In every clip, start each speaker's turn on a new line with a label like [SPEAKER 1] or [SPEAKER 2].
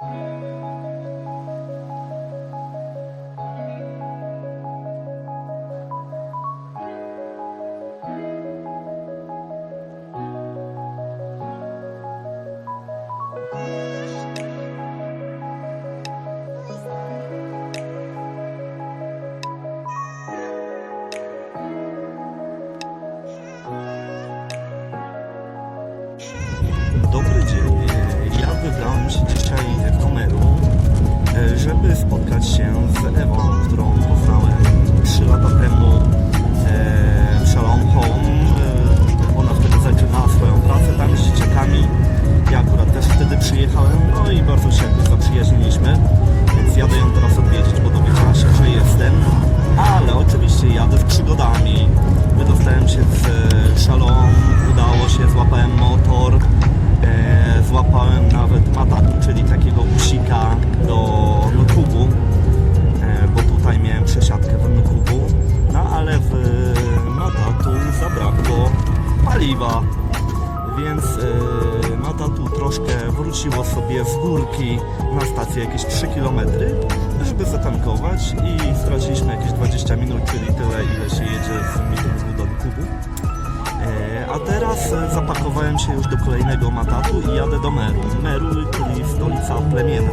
[SPEAKER 1] Thank you. Więc e, matatu troszkę wróciło sobie z górki na stację jakieś 3 km, żeby zatankować i straciliśmy jakieś 20 minut, czyli tyle ile się jedzie z Nukubu do Nukubu. E, A teraz e, zapakowałem się już do kolejnego matatu i jadę do Meru. Meru, czyli stolica plemienna.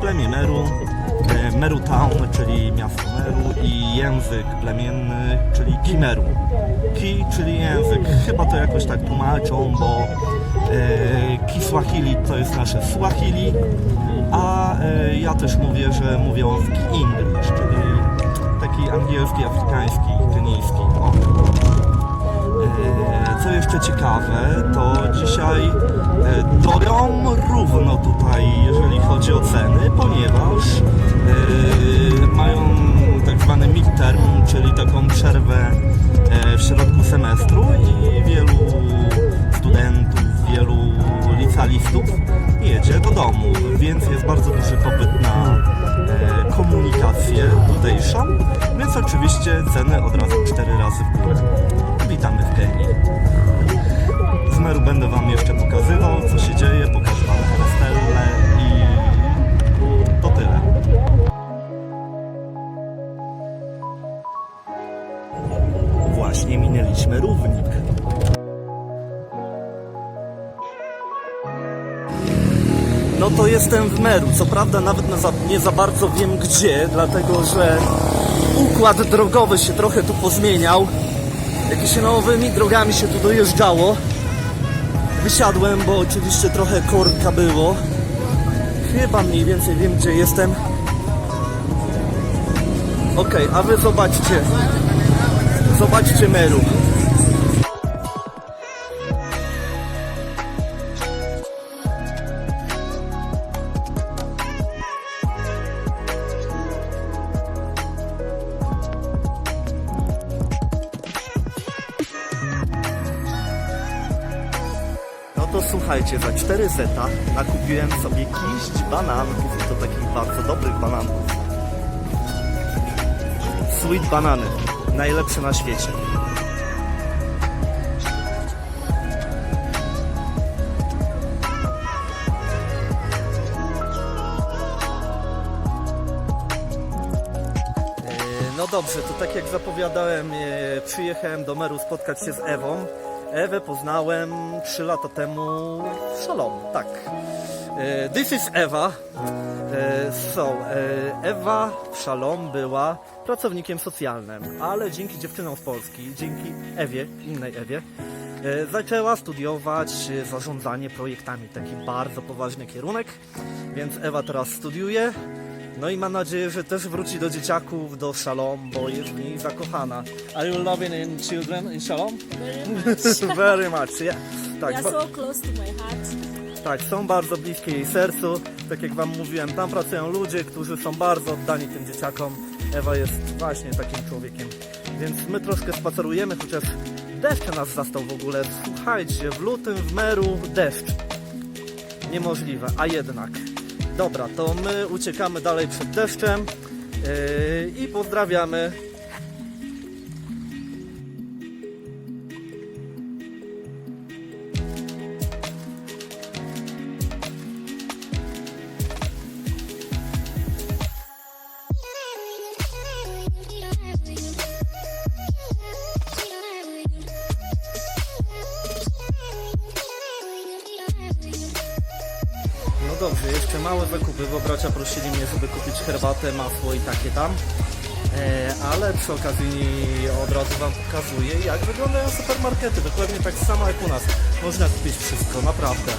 [SPEAKER 1] Plemię Meru, Meru Town, czyli miasto Meru i język plemienny, czyli Kimeru. Ki, czyli język. Chyba to jakoś tak tłumaczą, bo e, Kiswahili to jest nasze Swahili, a e, ja też mówię, że mówią w Ki English, czyli taki angielski, afrykański, kenijski. O. Jeszcze ciekawe, to dzisiaj e, dorą równo tutaj, jeżeli chodzi o ceny, ponieważ e, mają tak zwany midterm, czyli taką przerwę e, w środku semestru i wielu studentów, wielu licealistów jedzie do domu, więc jest bardzo duży popyt na komunikację tutejszą, więc oczywiście ceny od razu 4 razy w górę. Witamy w Kenii. Z Meru będę Wam jeszcze pokazywał, co się dzieje, pokażę Wam Castellę i to tyle. Właśnie minęliśmy równik. No to jestem w Meru. Co prawda nawet nie za bardzo wiem gdzie, dlatego że układ drogowy się trochę tu pozmieniał. Jakimiś nowymi drogami się tu dojeżdżało. Wysiadłem, bo oczywiście trochę korka było. Chyba mniej więcej wiem gdzie jestem. Okej, a wy zobaczcie. Zobaczcie Meru. Słuchajcie, za 4 zeta nakupiłem sobie kiść bananków i to takich bardzo dobrych bananków. Sweet banany. Najlepsze na świecie. E, No dobrze, to tak jak zapowiadałem, e, przyjechałem do Meru spotkać się z Ewą. Ewę poznałem 3 lata temu w Szalom, tak. E, This is Ewa. E, So, e, Ewa w Szalom była pracownikiem socjalnym, ale dzięki dziewczynom z Polski, dzięki Ewie, innej Ewie, zaczęła studiować zarządzanie projektami. Taki bardzo poważny kierunek, więc Ewa teraz studiuje. No i mam nadzieję, że też wróci do dzieciaków, do Shalom, bo jest w niej zakochana. Are you loving in children in Shalom?
[SPEAKER 2] Very much.
[SPEAKER 1] Yeah. Tak,
[SPEAKER 2] They are so close to my heart.
[SPEAKER 1] tak, są bardzo bliskie jej sercu. Tak jak Wam mówiłem, tam pracują ludzie, którzy są bardzo oddani tym dzieciakom. Ewa jest właśnie takim człowiekiem. Więc my troszkę spacerujemy, chociaż deszcz nas zastał w ogóle. Słuchajcie, w lutym w Meru deszcz. Niemożliwe, a jednak. Dobra, to my uciekamy dalej przed deszczem yy, i pozdrawiamy dobrze, jeszcze małe zakupy, bo bracia prosili mnie, żeby kupić herbatę, masło i takie tam. E, ale przy okazji od razu Wam pokazuję, jak wyglądają supermarkety. Dokładnie tak samo jak u nas. Można kupić wszystko, naprawdę.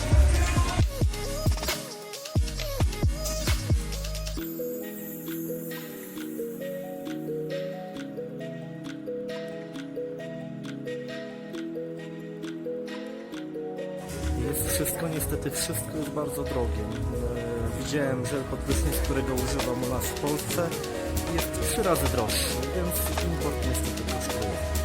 [SPEAKER 1] Wszystko, niestety wszystko jest bardzo drogie. E, Widziałem, że podprysznic, którego używam u nas w Polsce jest trzy razy droższy, więc import niestety kosztuje.